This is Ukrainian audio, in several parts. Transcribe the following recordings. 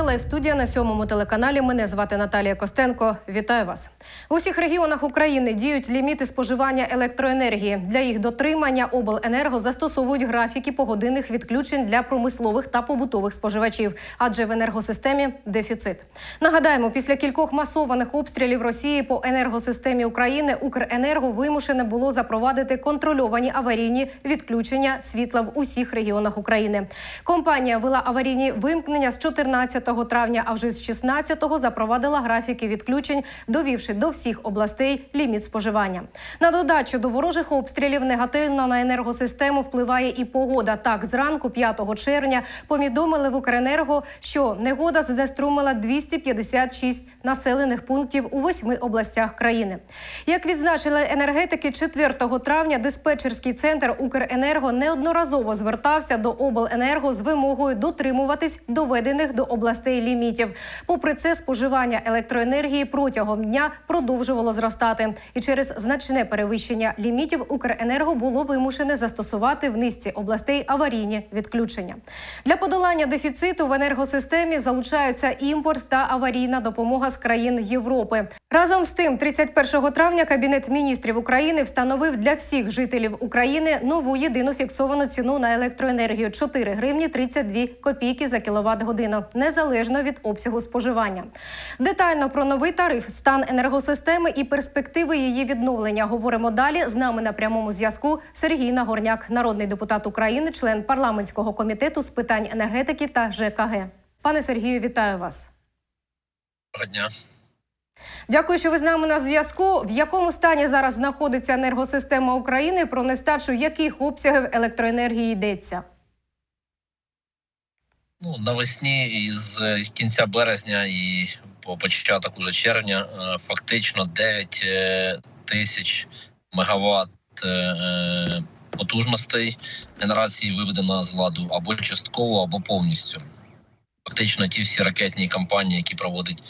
Це лайв студія на сьомому телеканалі. Мене звати Наталія Костенко. Вітаю вас. В усіх регіонах України діють ліміти споживання електроенергії. Для їх дотримання обленерго застосовують графіки погодинних відключень для промислових та побутових споживачів, адже в енергосистемі дефіцит. Нагадаємо, після кількох масованих обстрілів Росії по енергосистемі України Укренерго вимушене було запровадити контрольовані аварійні відключення світла в усіх регіонах України. Компанія вела аварійні вимкнення з 14 травня, а вже з 16-го запровадила графіки відключень, довівши до всіх областей ліміт споживання. На додачу до ворожих обстрілів негативно на енергосистему впливає і погода. Так, зранку 5 червня повідомили в Укренерго, що негода знеструмила 256 населених пунктів у восьми областях країни. Як відзначили енергетики, 4 травня диспетчерський центр Укренерго неодноразово звертався до обленерго з вимогою дотримуватись доведених до областей лімітів. Попри це, споживання електроенергії протягом дня продовжувало зростати, і через значне перевищення лімітів Укренерго було вимушене застосувати в низці областей аварійні відключення. Для подолання дефіциту в енергосистемі залучаються імпорт та аварійна допомога з країн Європи. Разом з тим, 31 травня Кабінет міністрів України встановив для всіх жителів України нову єдину фіксовану ціну на електроенергію 4 гривні 32 копійки за кіловат годину, незалежно від обсягу споживання. Детально про новий тариф, стан енергосистеми і перспективи її відновлення говоримо далі. З нами на прямому зв'язку Сергій Нагорняк, народний депутат України, член парламентського комітету з питань енергетики та ЖКГ. Пане Сергію, вітаю вас. Доброго дня. Дякую, що ви з нами на зв'язку. В якому стані зараз знаходиться енергосистема України? Про нестачу яких обсягів електроенергії йдеться? Ну, навесні із е, кінця березня і по початок уже червня е, фактично 9 е, тисяч мегаватт потужностей генерації виведено з ладу або частково, або повністю. Фактично, ті всі ракетні кампанії, які проводить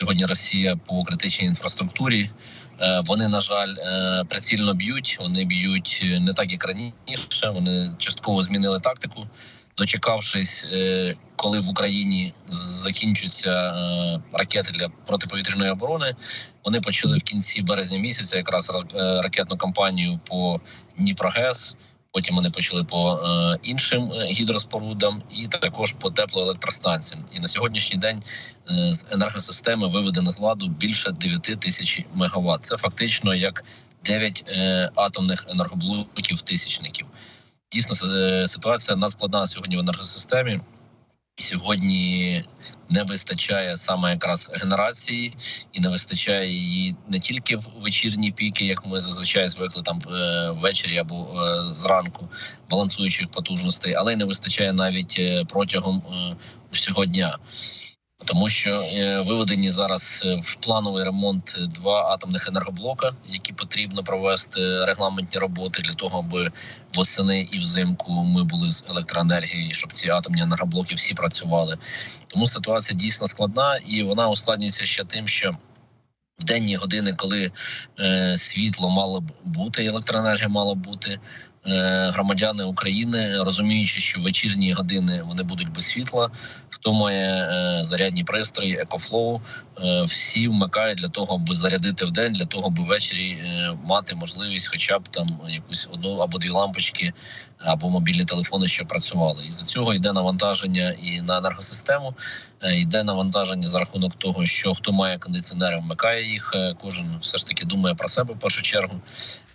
сьогодні Росія по критичній інфраструктурі, вони, на жаль, прицільно б'ють. Вони б'ють не так, як раніше. Вони частково змінили тактику дочекавшись, е, коли в Україні закінчаться е, ракети для протиповітряної оборони, вони почали в кінці березня місяця якраз ра- е, ракетну кампанію по Дніпрогес. Потім вони почали по іншим гідроспорудам і також по теплоелектростанціям. І на сьогоднішній день з енергосистеми виведено з ладу більше 9 тисяч мегаватт. Це фактично як 9 е, атомних енергоблоків тисячників. Дійсно, е, ситуація надскладна сьогодні в енергосистемі. Сьогодні не вистачає саме якраз генерації, і не вистачає її не тільки в вечірні піки, як ми зазвичай звикли там е, ввечері або е, зранку балансуючих потужностей, але й не вистачає навіть протягом всього дня. Тому що е, виведені зараз е, в плановий ремонт два атомних енергоблока, які потрібно провести регламентні роботи для того, аби восени і взимку ми були з електроенергією, щоб ці атомні енергоблоки всі працювали. Тому ситуація дійсно складна, і вона ускладнюється ще тим, що в денні години, коли е, світло мало б бути, і електроенергія мала бути. Е, Громадяни України, розуміючи, що в вечірні години вони будуть без світла, хто має е, зарядні пристрої, екофлоу, е, всі вмикають для того, аби зарядити в день, для того, аби ввечері мати можливість, хоча б там якусь одну або дві лампочки, або мобільні телефони, що працювали. І за цього йде навантаження і на енергосистему, йде навантаження за рахунок того, що хто має кондиціонери, вмикає їх. е, Кожен все ж таки думає про себе в першу чергу.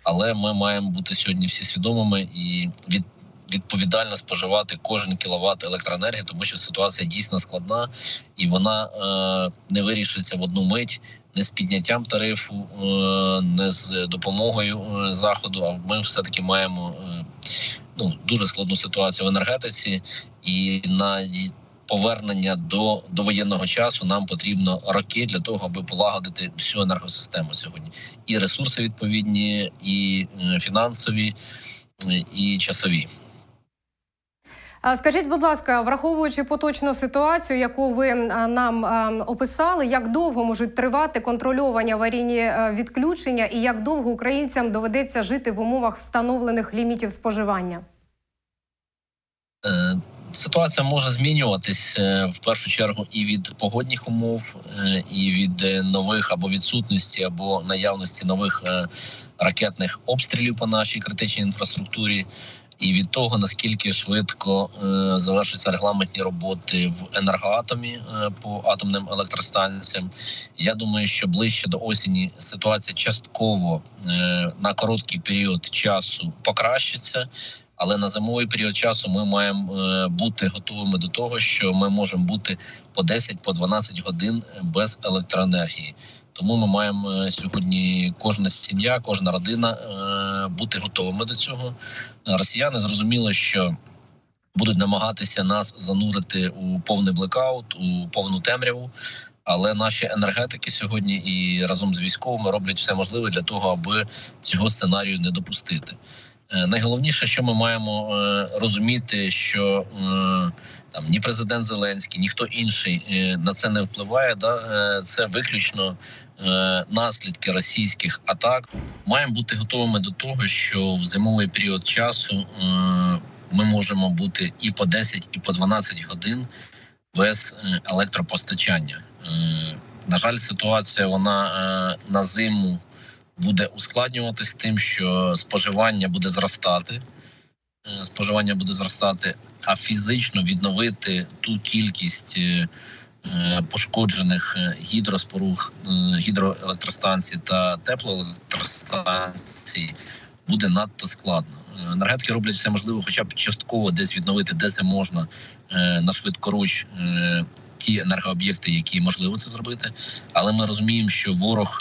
Але ми маємо бути сьогодні всі свідомими і від відповідально споживати кожен кіловат електроенергії, тому що ситуація дійсно складна і вона е, не вирішиться в одну мить. Не з підняттям тарифу, е, не з допомогою е, заходу. А ми все таки маємо е, ну дуже складну ситуацію в енергетиці, і на повернення до, до воєнного часу нам потрібно роки для того, аби полагодити всю енергосистему сьогодні. І ресурси відповідні, і е, фінансові, е, і часові. Скажіть, будь ласка, враховуючи поточну ситуацію, яку ви нам описали, як довго можуть тривати контрольовані аварійні е, відключення, і як довго українцям доведеться жити в умовах встановлених лімітів споживання? Ситуація може змінюватись е, в першу чергу і від погодних умов, е, і від е, нових або відсутності, або наявності нових ракетних обстрілів по нашій критичній інфраструктурі, і від того наскільки швидко завершаться регламентні роботи в енергоатомі по атомним електростанціям. Я думаю, що ближче до осені ситуація частково на короткий період часу покращиться. Але на зимовий період часу ми маємо е, бути готовими до того, що ми можемо бути по 10 по 12 годин без електроенергії. Тому ми маємо е, сьогодні кожна сім'я, кожна родина е, бути готовими до цього. Росіяни зрозуміли, що будуть намагатися нас занурити у повний блекаут, у повну темряву. Але наші енергетики сьогодні і разом з військовими роблять все можливе для того, аби цього сценарію не допустити. Е, Найголовніше, що ми маємо е, розуміти, що е, там ні президент Зеленський, ніхто інший на це не впливає. Да? Це виключно наслідки російських атак. Маємо бути готовими до того, що в зимовий період часу ми можемо бути і по 10, і по 12 годин без електропостачання. На жаль, ситуація вона на зиму буде ускладнюватись тим, що споживання буде зростати. Е, Споживання буде зростати, а фізично відновити ту кількість е, е, пошкоджених гідроспоруг, гідроелектростанцій та теплоелектростанцій буде надто складно. Енергетики роблять все можливе, хоча б частково десь відновити, де це можна на швидкоруч ті енергооб'єкти, які можливо це зробити. Але ми розуміємо, що ворог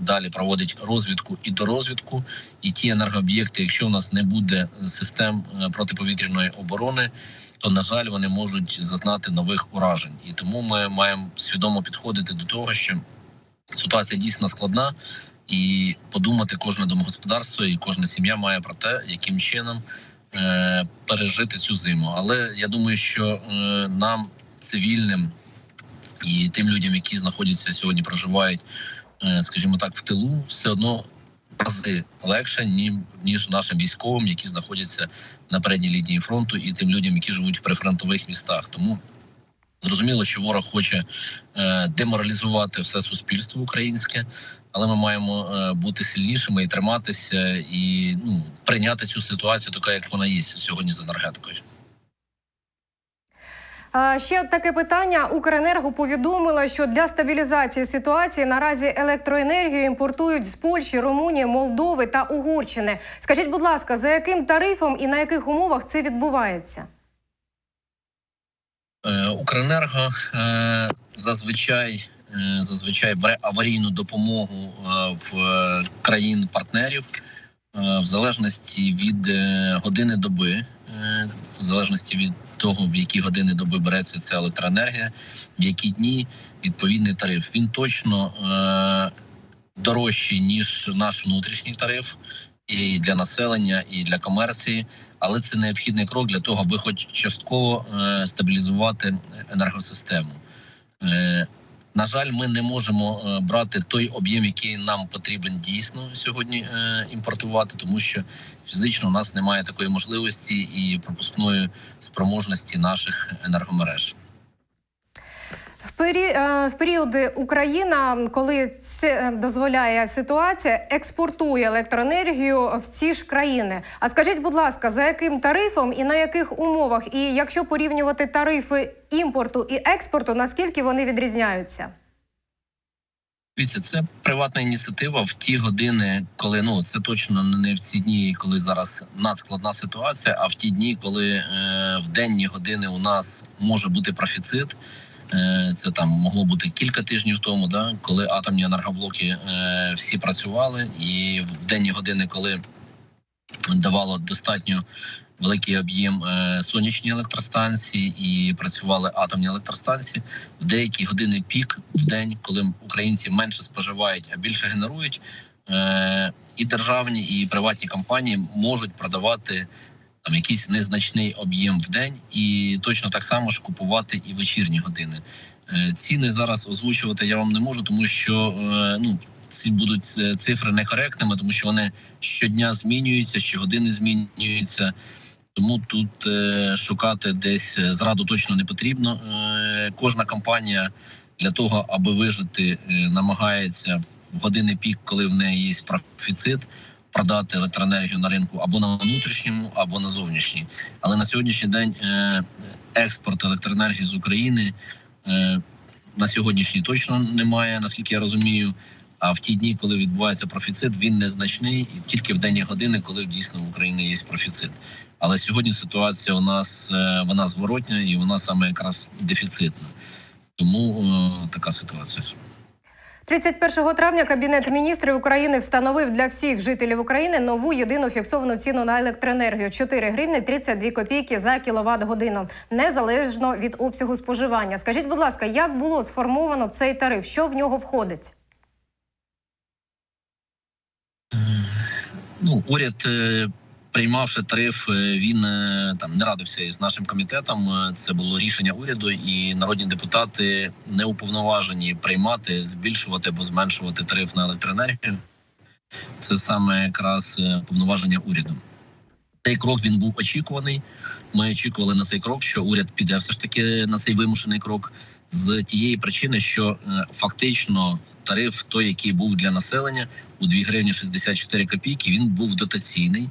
далі проводить розвідку і дорозвідку, і ті енергооб'єкти, якщо у нас не буде систем е, протиповітряної оборони, то на жаль вони можуть зазнати нових уражень. І тому ми маємо свідомо підходити до того, що ситуація дійсно складна, і подумати кожне домогосподарство і кожна сім'я має про те, яким чином е, пережити цю зиму. Але я думаю, що е, нам, цивільним і тим людям, які знаходяться сьогодні, проживають, скажімо так, в тилу, все одно рази легше, ні- ніж нашим військовим, які знаходяться на передній лінії фронту, і тим людям, які живуть в прифронтових містах. Тому зрозуміло, що ворог хоче е, деморалізувати все суспільство українське, але ми маємо е, бути сильнішими і триматися, і ну прийняти цю ситуацію, така як вона є сьогодні з енергетикою. Ще таке питання. Укренерго повідомила, що для стабілізації ситуації наразі електроенергію імпортують з Польщі, Румунії, Молдови та Угорщини. Скажіть, будь ласка, за яким тарифом і на яких умовах це відбувається? Е, Укренерго е, зазвичай е, зазвичай бере аварійну допомогу в країн-партнерів в залежності від години доби, в залежності від того, в які години доби береться ця електроенергія, в які дні відповідний тариф. Він точно е, дорожчий ніж наш внутрішній тариф. І для населення, і для комерції, але це необхідний крок для того, аби хоч частково е, стабілізувати енергосистему. На жаль, ми не можемо е, брати той об'єм, який нам потрібен дійсно сьогодні е, імпортувати, тому що фізично у нас немає такої можливості і пропускної спроможності наших енергомереж. Пері... е, в періоди Україна, коли це е, дозволяє ситуація, експортує електроенергію в ці ж країни. А скажіть, будь ласка, за яким тарифом і на яких умовах? І якщо порівнювати тарифи імпорту і експорту, наскільки вони відрізняються? Дивіться, це приватна ініціатива в ті години, коли ну це точно не в ці дні, коли зараз надскладна ситуація, а в ті дні, коли е, в денні години у нас може бути профіцит. Е, Це там могло бути кілька тижнів тому, да, коли атомні енергоблоки е, всі працювали, і в денні години, коли давало достатньо великий об'єм е, сонячні електростанції і працювали атомні електростанції. В деякі години пік в день, коли українці менше споживають, а більше генерують, і державні, і приватні компанії можуть продавати там якийсь незначний об'єм в день, і точно так само ж купувати і вечірні години. Е, Ціни зараз озвучувати я вам не можу, тому що е, ну ці будуть е, цифри некоректними, тому що вони щодня змінюються, щогодини змінюються. Тому тут е, шукати десь зраду точно не потрібно. Е, кожна компанія для того, аби вижити, е, намагається в години пік, коли в неї є профіцит, продати електроенергію на ринку або на внутрішньому, або на зовнішній. Але на сьогоднішній день е, експорт електроенергії з України е, на сьогоднішній точно немає, наскільки я розумію. А в ті дні, коли відбувається профіцит, він незначний і тільки в денні години, коли дійсно в Україні є профіцит. Але сьогодні ситуація у нас е, вона зворотня і вона саме якраз дефіцитна. Тому е, така ситуація. 31 травня Кабінет міністрів України встановив для всіх жителів України нову єдину фіксовану ціну на електроенергію 4 гривні 32 копійки за кіловат годину, незалежно від обсягу споживання. Скажіть, будь ласка, як було сформовано цей тариф? Що в нього входить? Ну, уряд, е, приймавши тариф, е, він е, там не радився із нашим комітетом. Е, Це було рішення уряду, і народні депутати не уповноважені приймати, збільшувати або зменшувати тариф на електроенергію. Це саме якраз повноваження уряду. Цей крок він був очікуваний. Ми очікували на цей крок, що уряд піде все ж таки на цей вимушений крок з тієї причини, що фактично тариф, той, який був для населення у 2 гривні 64 копійки, він був дотаційний.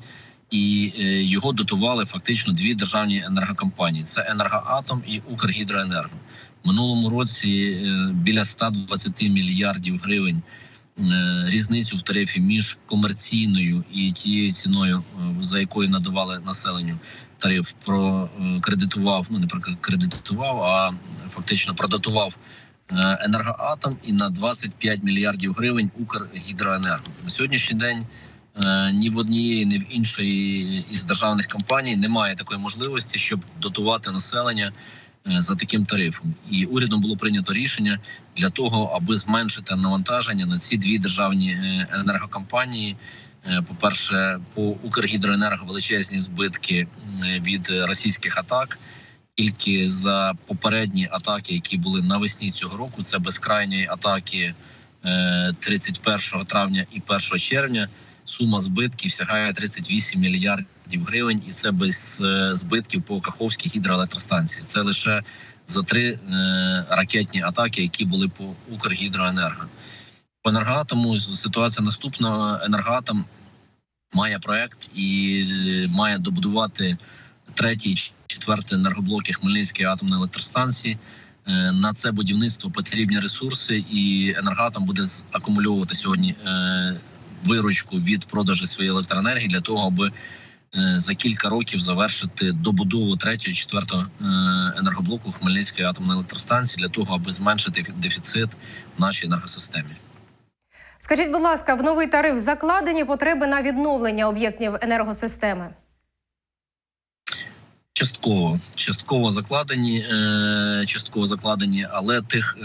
І е, його дотували фактично дві державні енергокомпанії: це Енергоатом і Укргідроенерго. Минулому році е, біля 120 мільярдів гривень е, різницю в тарифі між комерційною і тією ціною, за якою надавали населенню тариф, прокредитував, ну не прокредитував, а фактично продатував енергоатом і на 25 мільярдів гривень Укргідроенерго. На сьогоднішній день ні в однієї, ні в іншої із державних компаній немає такої можливості, щоб дотувати населення е, за таким тарифом. І урядом було прийнято рішення для того, аби зменшити навантаження на ці дві державні е, енергокомпанії. Е, По-перше, по Укргідроенерго величезні збитки е, від е, російських атак. Тільки за попередні атаки, які були навесні цього року, це безкрайні атаки е, 31 травня і 1 червня. Сума збитків сягає 38 мільярдів гривень, і це без е, збитків по Каховській гідроелектростанції. Це лише за три е, ракетні атаки, які були по Укргідроенерго. По енергоатому ситуація наступна. Енергоатом має проект і е, має добудувати третій, четвертий енергоблоки Хмельницької атомної електростанції. На це будівництво потрібні ресурси, і енергоатом буде акумульовувати сьогодні виручку від продажу своєї електроенергії для того, аби е, за кілька років завершити добудову третього, четвертого е, енергоблоку Хмельницької атомної електростанції для того, аби зменшити дефіцит в нашій енергосистемі. Скажіть, будь ласка, в новий тариф закладені потреби на відновлення об'єктів енергосистеми? Частково, частково закладені, е, частково закладені, але тих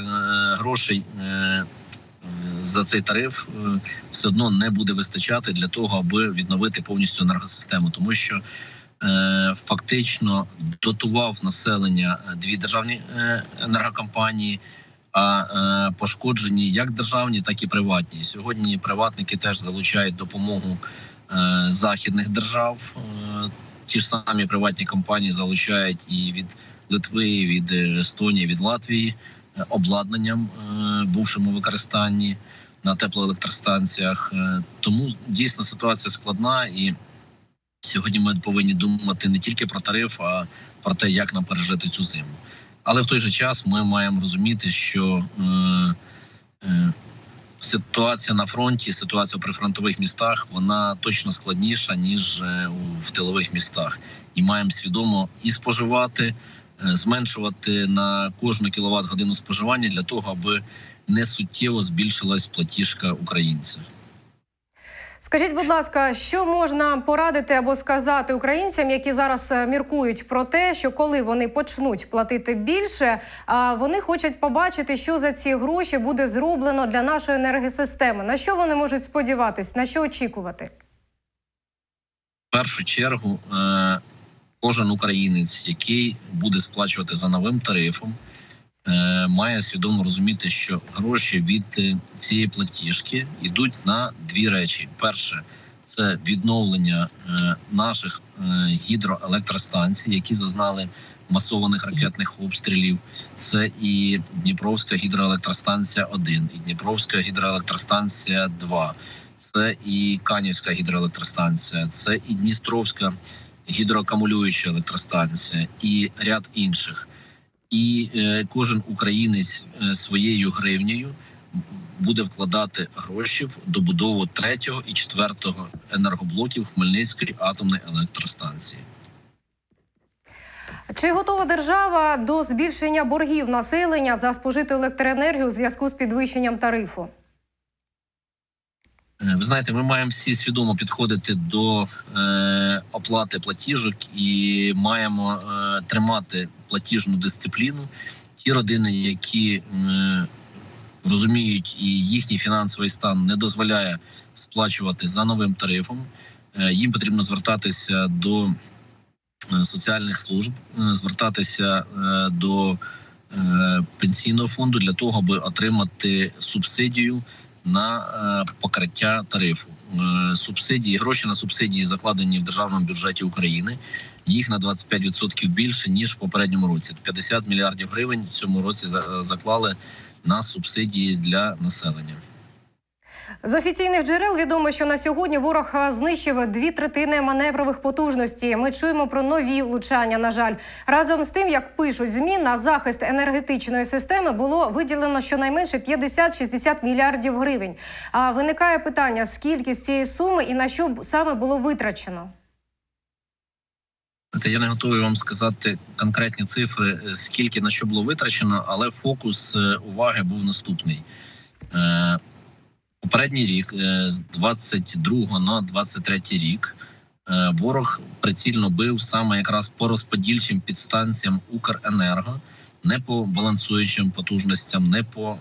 грошей за цей тариф е, все одно не буде вистачати для того, аби відновити повністю енергосистему, тому що е, фактично дотував населення е, дві державні енергокомпанії. А пошкоджені як державні, так і приватні. Сьогодні приватники теж залучають допомогу західних держав. Ті ж самі приватні компанії залучають і від Литви, від Естонії, від Латвії обладнанням, е, бувшим у використанні на теплоелектростанціях. Е, Тому дійсно ситуація складна, і сьогодні ми повинні думати не тільки про тариф, а про те, як нам пережити цю зиму. Але в той же час ми маємо розуміти, що е, е, ситуація на фронті, ситуація при фронтових містах, вона точно складніша ніж е, в тилових містах, і маємо свідомо і споживати, е, зменшувати на кожну кіловат годину споживання для того, аби не суттєво збільшилась платіжка українців. Скажіть, будь ласка, що можна порадити або сказати українцям, які зараз е, міркують про те, що коли вони почнуть платити більше, а вони хочуть побачити, що за ці гроші буде зроблено для нашої енергосистеми. На що вони можуть сподіватись, на що очікувати? В першу чергу е, кожен українець, який буде сплачувати за новим тарифом, е, має свідомо розуміти, що гроші від е, цієї платіжки йдуть на дві речі: перше це відновлення е, наших гідроелектростанцій, які зазнали масованих ракетних обстрілів. Це і Дніпровська гідроелектростанція 1, і Дніпровська гідроелектростанція 2, це і Канівська гідроелектростанція, це і Дністровська гідроакумулююча електростанція, і ряд інших. І е, кожен українець е, своєю гривнею буде вкладати гроші в добудову третього і четвертого енергоблоків Хмельницької атомної електростанції. Чи готова держава до збільшення боргів населення за спожиту електроенергію у зв'язку з підвищенням тарифу? Е, Ви знаєте, ми маємо всі свідомо підходити до е, оплати платіжок і маємо е, тримати платіжну дисципліну. Ті родини, які е, розуміють і їхній фінансовий стан не дозволяє сплачувати за новим тарифом, е, їм потрібно звертатися до е, соціальних служб, е, звертатися е, до е, пенсійного фонду для того, аби отримати субсидію на е, покриття тарифу. Е, Субсидії, гроші на субсидії закладені в державному бюджеті України. Їх на 25% більше ніж в попередньому році. 50 мільярдів гривень в цьому році за- заклали на субсидії для населення. З офіційних джерел відомо, що на сьогодні ворог знищив дві третини маневрових потужностей. Ми чуємо про нові влучання. На жаль, разом з тим, як пишуть змі, на захист енергетичної системи було виділено щонайменше 50-60 мільярдів гривень. А виникає питання: скільки з цієї суми і на що саме було витрачено? Я не готовий вам сказати конкретні цифри, е, скільки на що було витрачено, але фокус е, уваги був наступний. Попередній рік, е, з 22 на 23 рік, е, ворог прицільно бив саме якраз по розподільчим підстанціям Укренерго, не по балансуючим потужностям, не по е,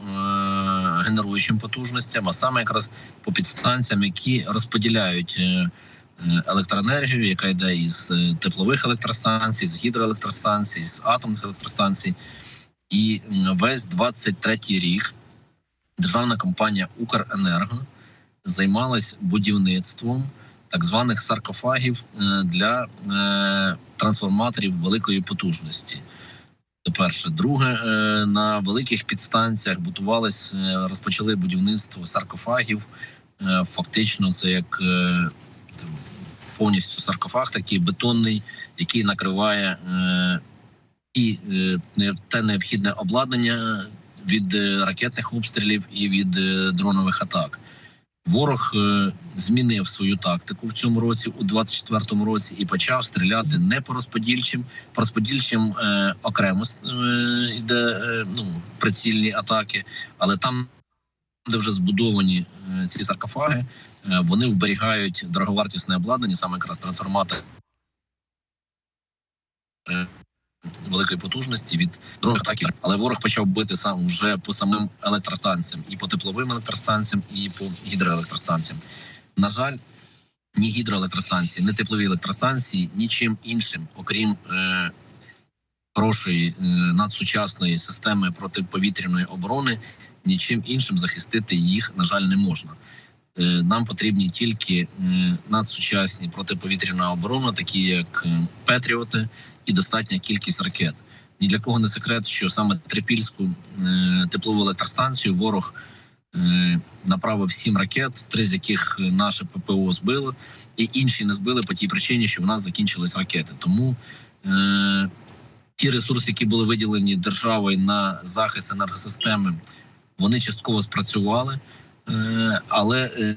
генеруючим потужностям, а саме якраз по підстанціям, які розподіляють. е, електроенергію, яка йде із теплових електростанцій, з гідроелектростанцій, з атомних електростанцій. І весь 23-й рік державна компанія Укренерго займалась будівництвом так званих саркофагів е, для е, трансформаторів великої потужності. Це перше. Друге, е, на великих підстанціях будувались, розпочали будівництво саркофагів. Фактично, це як повністю саркофаг, такий бетонний, який накриває і те необхідне обладнання від е, ракетних обстрілів і від е, дронових атак. Ворог е, змінив свою тактику в цьому році, у 24-му році, і почав стріляти не по розподільчим. По розподільчим е, окремо йде е, ну, прицільні атаки, але там, де вже збудовані е, ці саркофаги, е, вони вберігають дороговартісне обладнання, саме якраз трансформатор великої потужності від дронових атаків. Але ворог почав бити сам вже по самим електростанціям, і по тепловим електростанціям, і по гідроелектростанціям. На жаль, ні гідроелектростанції, ні теплові електростанції нічим іншим, окрім е, хорошої е, надсучасної системи протиповітряної оборони, нічим іншим захистити їх, на жаль, не можна. Е, Нам потрібні тільки е, надсучасні протиповітряна оборона, такі як е, Петріоти, і достатня кількість ракет. Ні для кого не секрет, що саме Трипільську теплову електростанцію ворог направив сім ракет, три з яких наше ППО збило, і інші не збили по тій причині, що в нас закінчились ракети. Тому ті ресурси, які були виділені державою на захист енергосистеми, вони частково спрацювали, але е,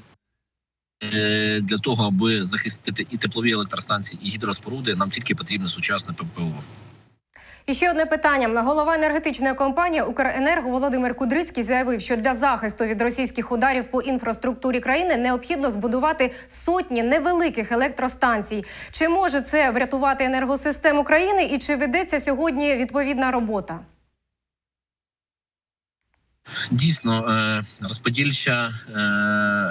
е, для того, аби захистити і теплові електростанції, і гідроспоруди, нам тільки потрібне сучасне ППО. І ще одне питання. Голова енергетичної компанії Укренерго Володимир Кудрицький заявив, що для захисту від російських ударів по інфраструктурі країни необхідно збудувати сотні невеликих електростанцій. Чи може це врятувати енергосистему країни і чи ведеться сьогодні відповідна робота? Дійсно, е, розподільча е,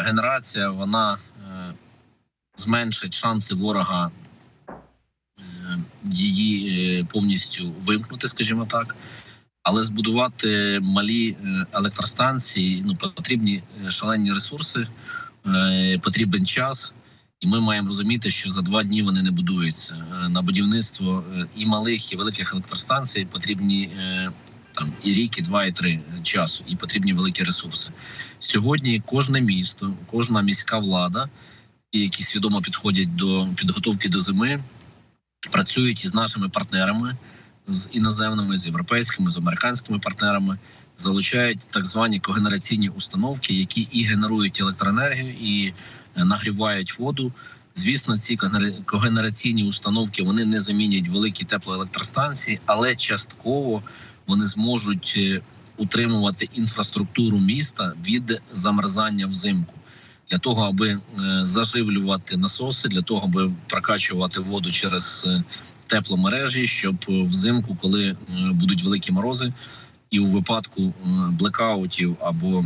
генерація вона е, зменшить шанси ворога її повністю вимкнути, скажімо так. Але збудувати малі електростанції ну потрібні шалені ресурси, потрібен час. І ми маємо розуміти, що за два дні вони не будуються. На будівництво і малих, і великих електростанцій потрібні там і рік, і два, і три часу, і потрібні великі ресурси. Сьогодні кожне місто, кожна міська влада, які свідомо підходять до підготовки до зими, працюють із нашими партнерами, з іноземними, з європейськими, з американськими партнерами, залучають так звані когенераційні установки, які і генерують електроенергію, і е, нагрівають воду. Звісно, ці когенера- когенераційні установки вони не замінять великі теплоелектростанції, але частково вони зможуть е, утримувати інфраструктуру міста від замерзання взимку. Для того аби е, заживлювати насоси, для того аби прокачувати воду через е, тепломережі, щоб взимку, коли будуть великі морози, і у випадку блекаутів або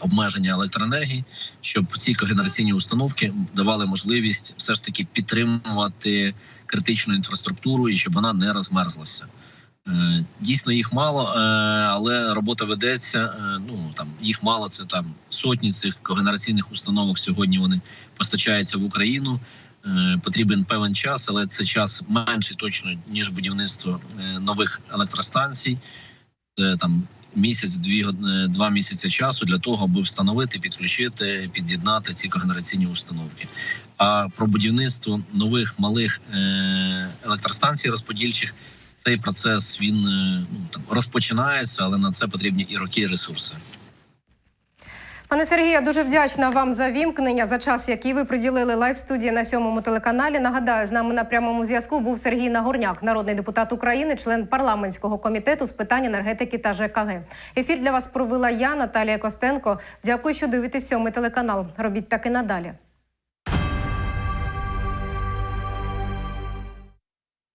обмеження електроенергії, щоб ці когенераційні установки давали можливість все ж таки підтримувати критичну інфраструктуру і щоб вона не розмерзлася. Е, Дійсно, їх мало, е, але робота ведеться. Е, Ну там їх мало. Це там сотні цих когенераційних установок. Сьогодні вони постачаються в Україну. Потрібен певен час, але це час менший точно ніж будівництво нових електростанцій. Це там місяць-дві год- два місяці часу для того, аби встановити, підключити, під'єднати ці когенераційні установки. А про будівництво нових малих електростанцій розподільчих цей процес він е, ну, там розпочинається, але на це потрібні і роки, і ресурси. Пане Сергію, я дуже вдячна вам за вімкнення за час, який ви приділили лайв студії на сьомому телеканалі. Нагадаю, з нами на прямому зв'язку був Сергій Нагорняк, народний депутат України, член парламентського комітету з питань енергетики та ЖКГ. Ефір для вас провела я, Наталія Костенко. Дякую, що дивитесь сьомий телеканал. Робіть так і надалі.